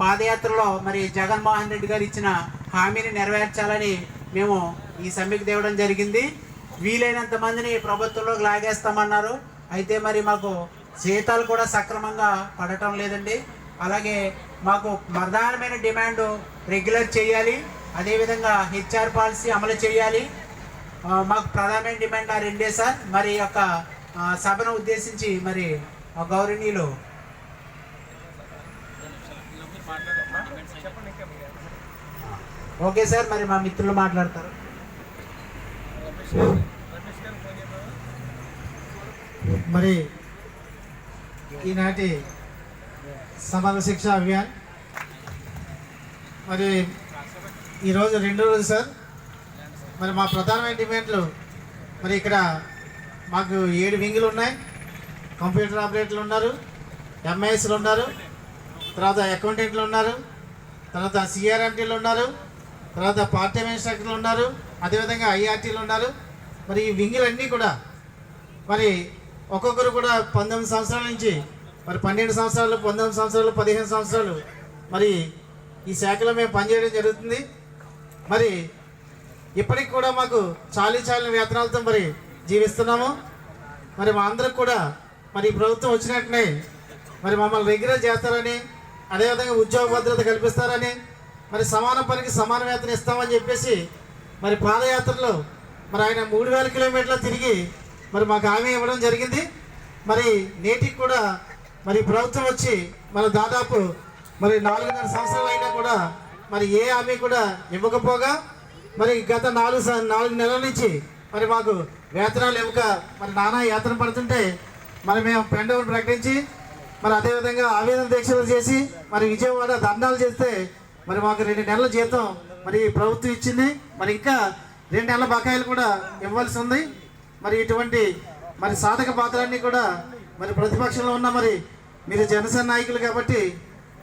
పాదయాత్రలో మరి జగన్మోహన్ రెడ్డి గారు ఇచ్చిన హామీని నెరవేర్చాలని మేము ఈ సమ్మెకు తేవడం జరిగింది. వీలైనంత మందిని ప్రభుత్వంలోకి లాగేస్తామన్నారు. అయితే మరి మాకు జీతాలు కూడా సక్రమంగా పడటం లేదండి. అలాగే మాకు ప్రధానమైన డిమాండ్ రెగ్యులర్ చేయాలి. అదేవిధంగా హెచ్ఆర్ పాలసీ అమలు చేయాలి. మాకు ప్రధానమైన డిమాండ్ ఆ రెండే సార్. మరి యొక్క సభను ఉద్దేశించి మరి గౌరవనీయులు ఓకే సార్ మరి మా మిత్రులు మాట్లాడతారు. మరి ఈనాటి సమాన శిక్ష అభియాన్. మరి ఈరోజు రెండో రోజు సార్. మరి మా ప్రధానమైన డిమాండ్లు మరి ఇక్కడ మాకు ఏడు వింగులు ఉన్నాయి. కంప్యూటర్ ఆపరేటర్లు ఉన్నారు ఎంఐఎస్లు ఉన్నారు తర్వాత అకౌంటెంట్లు ఉన్నారు తర్వాత సిఆర్ఎంటీలు ఉన్నారు తర్వాత పార్ట్ టైం ఇన్స్ట్రక్టర్లు ఉన్నారు. అదేవిధంగా ఐఆర్టీలు ఉన్నారు. మరి ఈ వింగులన్నీ కూడా మరి ఒక్కొక్కరు కూడా పంతొమ్మిది సంవత్సరాల నుంచి మరి పన్నెండు సంవత్సరాలు పంతొమ్మిది సంవత్సరాలు పదిహేను సంవత్సరాలు మరి ఈ శాఖలో మేము పనిచేయడం జరుగుతుంది. మరి ఇప్పటికి కూడా మాకు చాలీ చాలిన వేతనాలతో మరి జీవిస్తున్నాము. మరి మా అందరికి కూడా మరి ప్రభుత్వం వచ్చినట్టునే మరి మమ్మల్ని రెగ్యులర్ చేస్తారని అదేవిధంగా ఉద్యోగ భద్రత కల్పిస్తారని మరి సమాన పనికి సమాన వేతన ఇస్తామని చెప్పేసి మరి పాదయాత్రలో మరి ఆయన మూడు వేల కిలోమీటర్లు తిరిగి మరి మాకు హామీ ఇవ్వడం జరిగింది. మరి నేటికి కూడా మరి ప్రభుత్వం వచ్చి మరి దాదాపు మరి నాలుగున్నర సంవత్సరాలు అయినా కూడా మరి ఏ హామీ కూడా ఇవ్వకపోగా మరి గత నాలుగు నాలుగు నెలల నుంచి మరి మాకు వేతనాలు ఇవ్వక మరి నానా యాత్ర పడుతుంటే మరి మేము పెండవని ప్రకటించి మరి అదేవిధంగా ఆవేదన దీక్షలు చేసి మరి విజయవాడ ధర్నాలు చేస్తే మరి మాకు రెండు నెలల జీతం మరి ప్రభుత్వం ఇచ్చింది. మరి ఇంకా రెండు నెలల బకాయిలు కూడా ఇవ్వాల్సి ఉంది. మరి ఇటువంటి మరి సాధక పాత్రలన్నీ కూడా మరి ప్రతిపక్షంలో ఉన్న మరి మీరు జనసేన నాయకులు కాబట్టి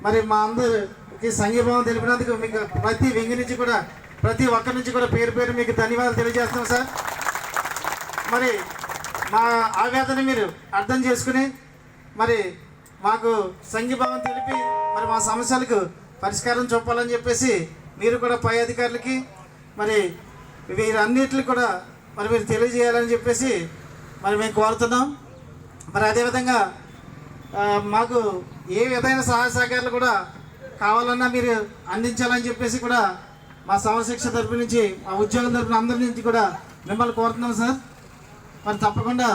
మరి మా అందరికి సంఘీభావం తెలిపినందుకు మీకు ప్రతి వెంగి నుంచి కూడా ప్రతి ఒక్కరి నుంచి కూడా పేరు పేరు మీకు ధన్యవాదాలు తెలియజేస్తున్నాం సార్. మరి మా ఆవేదన మీరు అర్థం చేసుకుని మరి మాకు సంఘీభావం తెలిపి మరి మా సమస్యలకు పరిష్కారం చూపాలని చెప్పేసి మీరు కూడా పై అధికారులకి మరి వీరన్నిటిని కూడా మరి మీరు తెలియజేయాలని చెప్పేసి మరి మేము కోరుతున్నాం. మరి అదేవిధంగా మాకు ఏ విధమైన సహాయ సహకారాలు కూడా కావాలన్నా మీరు అందించాలని చెప్పేసి కూడా మా సమశిక్ష తరపు నుంచి మా ఉద్యోగం తరపున అందరి నుంచి కూడా మిమ్మల్ని కోరుతున్నాం సార్. మరి తప్పకుండా